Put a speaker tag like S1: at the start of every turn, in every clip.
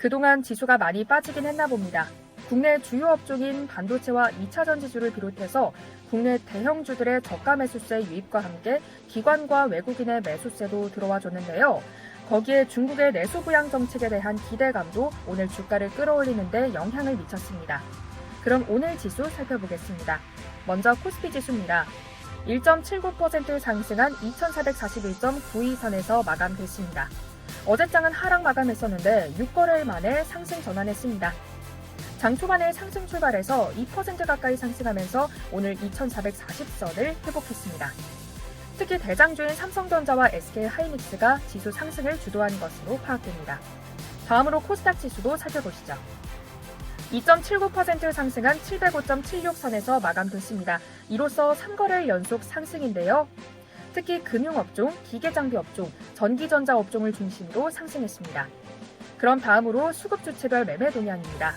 S1: 그동안 지수가 많이 빠지긴 했나 봅니다. 국내 주요 업종인 반도체와 2차 전지주를 비롯해서 국내 대형주들의 저가 매수세 유입과 함께 기관과 외국인의 매수세도 들어와 줬는데요. 거기에 중국의 내수 부양 정책에 대한 기대감도 오늘 주가를 끌어올리는데 영향을 미쳤습니다. 그럼 오늘 지수 살펴보겠습니다. 먼저 코스피 지수입니다. 1.79% 상승한 2441.92선에서 마감됐습니다. 어제장은 하락 마감했었는데 6거래일 만에 상승 전환했습니다. 장 초반에 상승 출발해서 2% 가까이 상승하면서 오늘 2440선을 회복했습니다. 특히 대장주인 삼성전자와 SK 하이닉스가 지수 상승을 주도한 것으로 파악됩니다. 다음으로 코스닥 지수도 살펴보시죠. 2.79% 상승한 705.76선에서 마감됐습니다. 이로써 3거래일 연속 상승인데요. 특히 금융업종, 기계장비업종, 전기전자 업종을 중심으로 상승했습니다. 그럼 다음으로 수급 주체별 매매 동향입니다.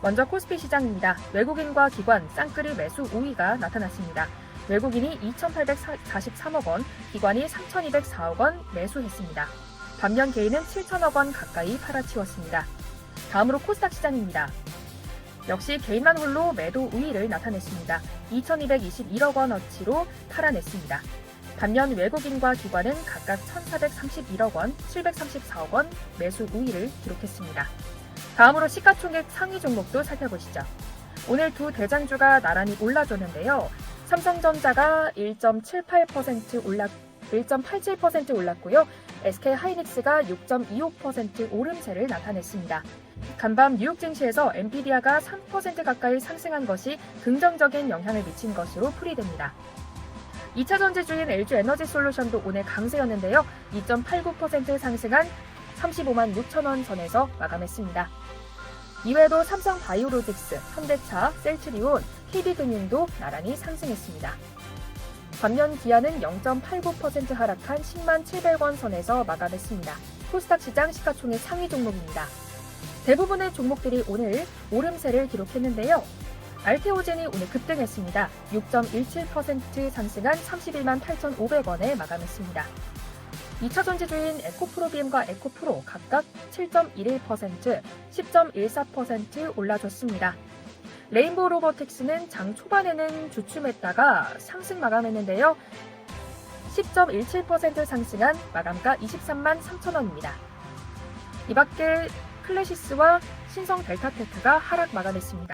S1: 먼저 코스피 시장입니다. 외국인과 기관 쌍끌이 매수 우위가 나타났습니다. 외국인이 2,843억 원, 기관이 3,204억 원 매수했습니다. 반면 개인은 7천억 원 가까이 팔아치웠습니다. 다음으로 코스닥 시장입니다. 역시 개인만 홀로 매도 우위를 나타냈습니다. 2,221억 원어치로 팔아냈습니다. 반면 외국인과 기관은 각각 1,431억 원, 734억 원 매수 우위를 기록했습니다. 다음으로 시가총액 상위 종목도 살펴보시죠. 오늘 두 대장주가 나란히 올라줬는데요. 삼성전자가 1.78% 올랐 1.87% 올랐고요. SK 하이닉스가 6.25% 오름세를 나타냈습니다. 간밤 뉴욕 증시에서 엔비디아가 3% 가까이 상승한 것이 긍정적인 영향을 미친 것으로 풀이됩니다. 2차 전지주인 LG 에너지 솔루션도 오늘 강세였는데요. 2.89% 상승한 35만 6천 원 선에서 마감했습니다. 이외에도 삼성 바이오로직스, 현대차, 셀트리온, KB금융도 나란히 상승했습니다. 반면 기아는 0.89% 하락한 10만 700원 선에서 마감했습니다. 코스닥 시장 시가총액 상위 종목입니다. 대부분의 종목들이 오늘 오름세를 기록했는데요. 알테오젠이 오늘 급등했습니다. 6.17% 상승한 31만 8,500원에 마감했습니다. 2차 전지주인 에코프로비엠과 에코프로 각각 7.11%, 10.14% 올라줬습니다. 레인보우 로보틱스는 장 초반에는 주춤했다가 상승 마감했는데요. 10.17% 상승한 마감가 23만 3천원입니다. 이 밖에 클래시스와 신성 델타테크가 하락 마감했습니다.